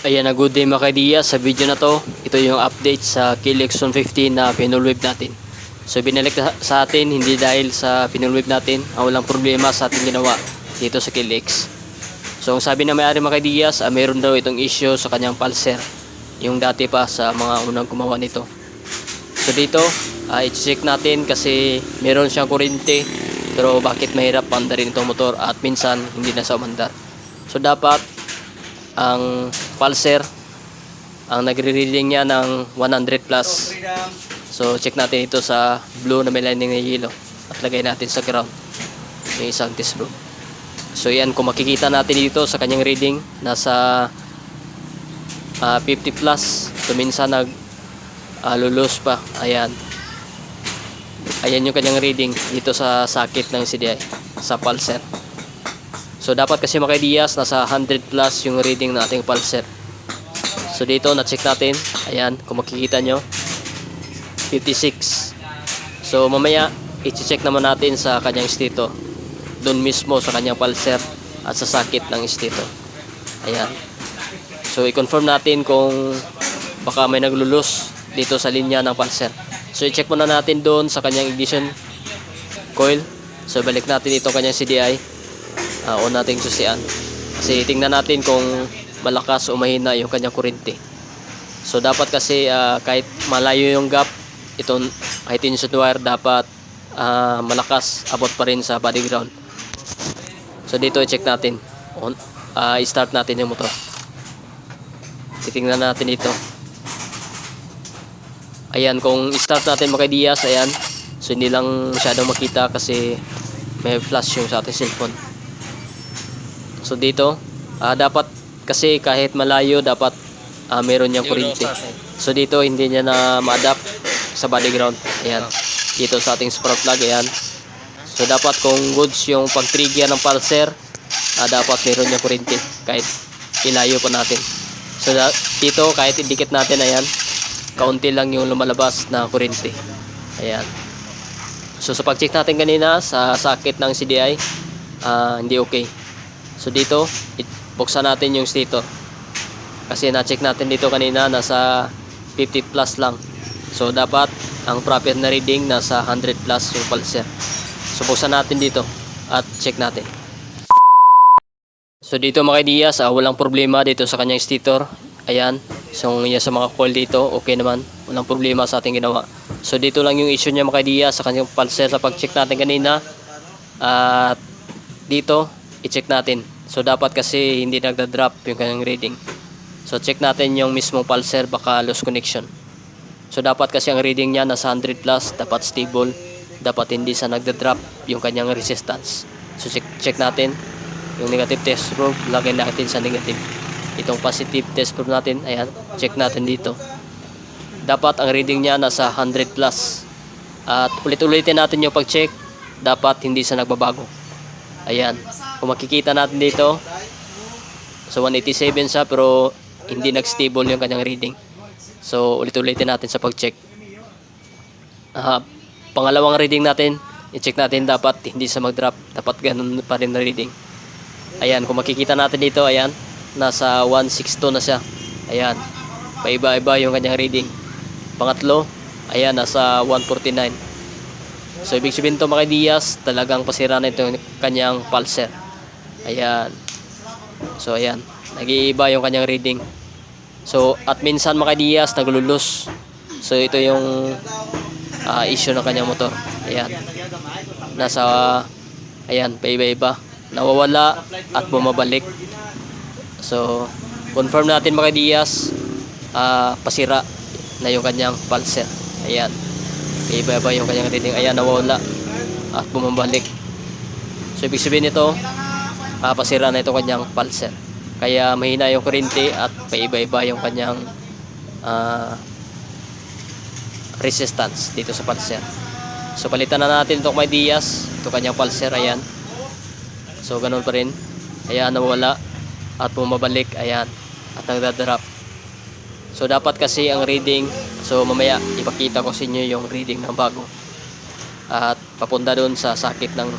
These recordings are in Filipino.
Ayan na good day mga kaidiya sa video na to. Ito yung update sa Kilexon 15 na pinulwib natin. So binalik na sa atin hindi dahil sa pinulwib natin ang walang problema sa ating ginawa dito sa Kilex. So ang sabi na may-ari mga kaidiyas, ah, meron daw itong issue sa kanyang pulser. Yung dati pa sa mga unang gumawa nito. So dito, ah, i-check natin kasi meron siyang kuryente pero bakit mahirap pandarin itong motor at minsan hindi na sa umandar. So dapat ang pulser ang nagre-reading niya ng 100 plus. So check natin ito sa blue na may lining na yellow at lagay natin sa ground yung isang test probe. So yan kung makikita natin dito sa kanyang reading nasa ah, 50 plus. So minsan nag uh, lulus pa. Ayan. Ayan yung kanyang reading dito sa sakit ng CDI sa pulser. So dapat kasi mga kaidiyas nasa 100 plus yung reading ng ating pulser. So dito na-check natin. Ayan, kung makikita nyo. 56. So mamaya i-check naman natin sa kanyang stator. Doon mismo sa kanyang pulser at sa sakit ng stator. Ayan. So i-confirm natin kung baka may naglulus dito sa linya ng pulser. So i-check muna natin doon sa kanyang ignition coil. So balik natin itong kanyang CDI uh, o nating susian kasi tingnan natin kung malakas o mahina yung kanyang kuryente so dapat kasi ah, kahit malayo yung gap itong kahit tension wire dapat ah, malakas abot pa rin sa body ground. So dito i-check natin. On ah, i-start natin yung motor. Titingnan natin dito ayan kung i-start natin mga ayan. So hindi lang masyadong makita kasi may flash yung sa ating cellphone So dito, ah, dapat kasi kahit malayo dapat ah, meron niyang kuryente. So dito hindi niya na ma-adapt sa body ground. Ayan. Dito sa ating spark plug, ayan. So dapat kung goods yung pag-trigger ng pulser, ah, dapat meron niyang kuryente kahit ilayo pa natin. So da- dito kahit idikit natin, ayan, kaunti lang yung lumalabas na kuryente. Ayan. So sa pag-check natin kanina sa sakit ng CDI, ah, hindi okay. So dito, it, buksan natin yung stator. Kasi na-check natin dito kanina nasa 50 plus lang. So dapat ang proper na reading nasa 100 plus yung pulser. So buksan natin dito at check natin. So dito mga ideas, ah, walang problema dito sa kanyang stator. Ayan. So yan sa mga coil dito, okay naman. Walang problema sa ating ginawa. So dito lang yung issue niya mga ideas sa kanyang pulser sa pag-check natin kanina. At dito, i-check natin. So dapat kasi hindi nagda-drop yung kanyang reading. So check natin yung mismong pulser baka lost connection. So dapat kasi ang reading niya nasa 100 plus, dapat stable, dapat hindi sa nagda-drop yung kanyang resistance. So check, check natin yung negative test probe, lagay natin sa negative. Itong positive test probe natin, ayan, check natin dito. Dapat ang reading niya nasa 100 plus. At ulit-ulitin natin yung pag-check, dapat hindi sa nagbabago. Ayan. Kung makikita natin dito, so 187 siya pero hindi nag-stable yung kanyang reading. So ulit-ulitin natin sa pag-check. Ah, pangalawang reading natin, i-check natin dapat hindi sa mag-drop, dapat ganun pa rin na reading. Ayan, kung makikita natin dito, ayan, nasa 162 na siya. Ayan, paiba-iba yung kanyang reading. Pangatlo, ayan, nasa 149. So, ibig sabihin to mga Diaz, talagang pasira na ito yung kanyang pulser. Ayan. So, ayan. Nag-iiba yung kanyang reading. So, at minsan mga Diaz, naglulus. So, ito yung ah, issue ng kanyang motor. Ayan. Nasa, ayan, paiba-iba. Nawawala at bumabalik. So, confirm natin mga Diaz, ah, pasira na yung kanyang pulser. Ayan. Iba-iba yung kanyang reading. Ayan, nawala. At bumabalik. So, ibig sabihin nito, ah, pasira na ito kanyang pulser. Kaya mahina yung kuryente at paiba-iba yung kanyang ah, resistance dito sa pulser. So, palitan na natin itong may Diaz. Ito kanyang pulser. Ayan. So, ganun pa rin. Ayan, nawala. At bumabalik. Ayan. At nagdadrop. So dapat kasi ang reading, so mamaya ipakita ko sa inyo yung reading ng bago. At papunta doon sa sakit ng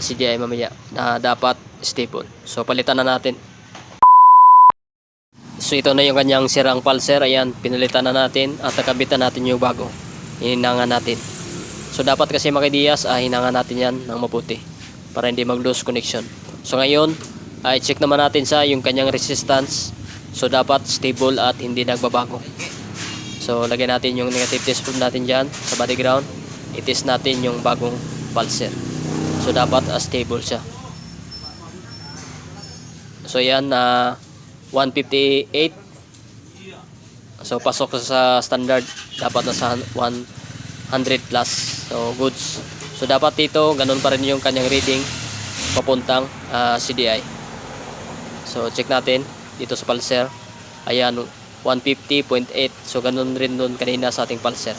CDI mamaya na dapat stable. So palitan na natin. So ito na yung kanyang sirang pulser. Ayan, pinalitan na natin at nakabitan natin yung bago. Hininangan natin. So dapat kasi Diaz, ah, hinangan natin yan ng mabuti para hindi mag-lose connection. So ngayon, ay check naman natin sa yung kanyang resistance. So dapat stable at hindi nagbabago. So lagyan natin yung negative test probe natin dyan sa body ground. I-test natin yung bagong pulser. So dapat ah, stable siya. So yan na 158. So pasok sa standard dapat nasa 100 plus. So goods. So dapat dito ganun pa rin yung kanyang reading papuntang ah, CDI. So check natin dito sa pulser. Ayan 150.8. So ganun rin doon kanina sa ating pulser.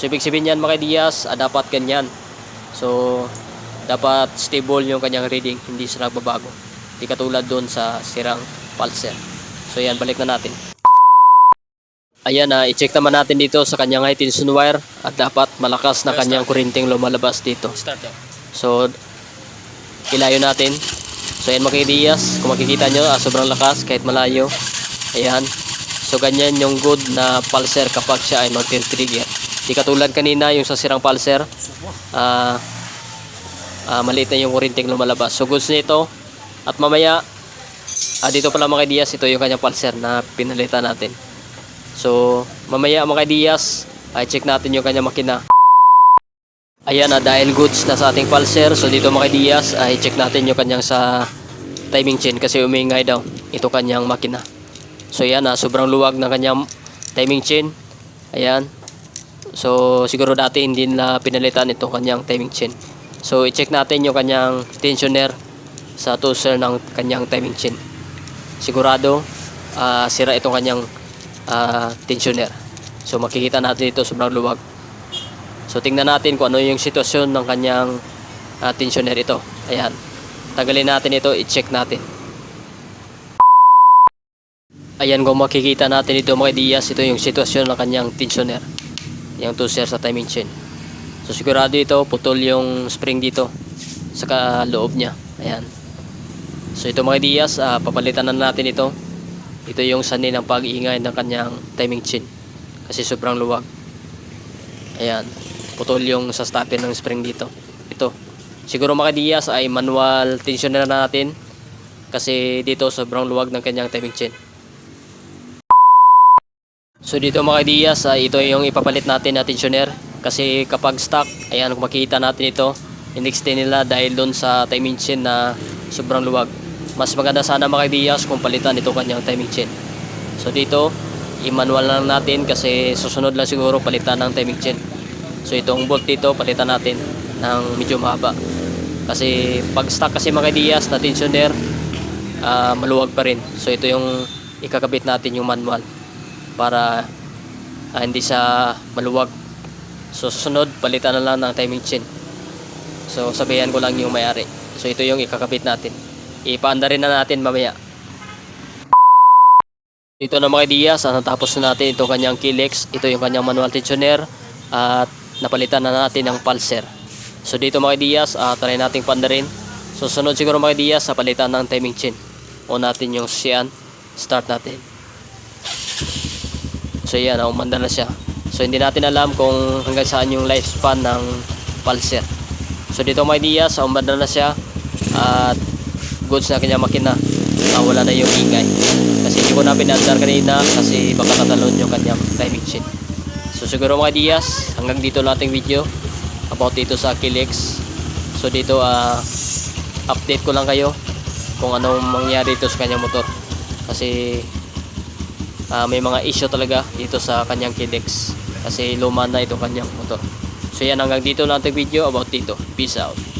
So ibig sabihin yan mga Diaz, ah, dapat ganyan. So dapat stable yung kanyang reading, hindi siya nagbabago. Hindi katulad doon sa sirang pulser. So yan, balik na natin. Ayan na, i-check naman natin dito sa kanyang high tension wire at dapat malakas na kanyang kurinting lumalabas dito. So, ilayo natin. So, ayan Diaz, kung makikita nyo, ah, sobrang lakas kahit malayo. Ayan. So, ganyan yung good na pulser kapag siya ay mag-trigger. Di katulad kanina yung sa sirang pulser, ah, ah, maliit na yung kurinting lumalabas. So, goods nito. At mamaya, ah, dito pala mga Diaz, ito yung kanyang pulser na pinalitan natin. So, mamaya mga Diaz, ay check natin yung kanyang makina. Ayan na, dahil goods na sa ating pulser. So, dito mga Diaz, ay check natin yung kanyang sa timing chain kasi umingay daw ito kanyang makina. So, yan na, sobrang luwag ng kanyang timing chain. Ayan. So, siguro dati hindi na pinalitan itong kanyang timing chain. So, i-check natin yung kanyang tensioner sa toaster ng kanyang timing chain. Sigurado, ah, sira itong kanyang ah, tensioner. So, makikita natin ito sobrang luwag. So, tingnan natin kung ano yung sitwasyon ng kanyang ah, tensioner ito. Ayan. Tagalin natin ito, i-check natin. Ayan kung makikita natin ito mga Diaz, ito yung sitwasyon ng kanyang tensioner. Yung toaster sa timing chain. So sigurado ito, putol yung spring dito sa loob niya. Ayan. So ito mga Diaz, ah, papalitan na natin ito. Ito yung sanay ng pag-iingay ng kanyang timing chain. Kasi sobrang luwag. Ayan. Putol yung sa stopper ng spring dito. Ito. Siguro mga Diaz ay manual tensioner na natin. Kasi dito sobrang luwag ng kanyang timing chain. So dito mga Diaz, ay ito yung ipapalit natin na tensioner. Kasi kapag stock, ayan kung makikita natin ito, in-extend nila dahil doon sa timing chain na sobrang luwag. Mas maganda sana mga Diaz kung palitan ito kanyang timing chain. So dito, i-manual lang natin kasi susunod lang siguro palitan ng timing chain. So itong bolt dito, palitan natin ng medyo mahaba. Kasi pag stock kasi mga Diaz na tensioner, ah, maluwag pa rin. So ito yung ikakabit natin yung manual para ah, hindi sa maluwag. So susunod, palitan na lang ng timing chain. So sabihan ko lang yung may-ari. So ito yung ikakabit natin. Ipaanda rin na natin mamaya. Dito na mga Diaz, ah, natapos na natin ito kanyang Kilex. Ito yung kanyang manual tensioner at napalitan na natin ng pulser. So dito mga Diaz, ah, try nating pandarin. So sunod siguro mga Diaz sa palitan ng timing chain. O natin yung siyan. Start natin. So yan, umanda na siya. So hindi natin alam kung hanggang saan yung lifespan ng pulser. So dito mga Diaz, umanda na siya. At goods na kanya makina. Ah, wala na yung ingay. Kasi hindi ko na pinandar kanina kasi baka tatalon yung kanyang timing chain. So siguro mga Diaz, hanggang dito lang ating video about dito sa Kilex. So dito ah update ko lang kayo kung anong mangyari dito sa kanyang motor. Kasi ah, may mga issue talaga dito sa kanyang Kilex kasi luma na ito kanyang motor. So yan hanggang dito lang ating video about dito. Peace out.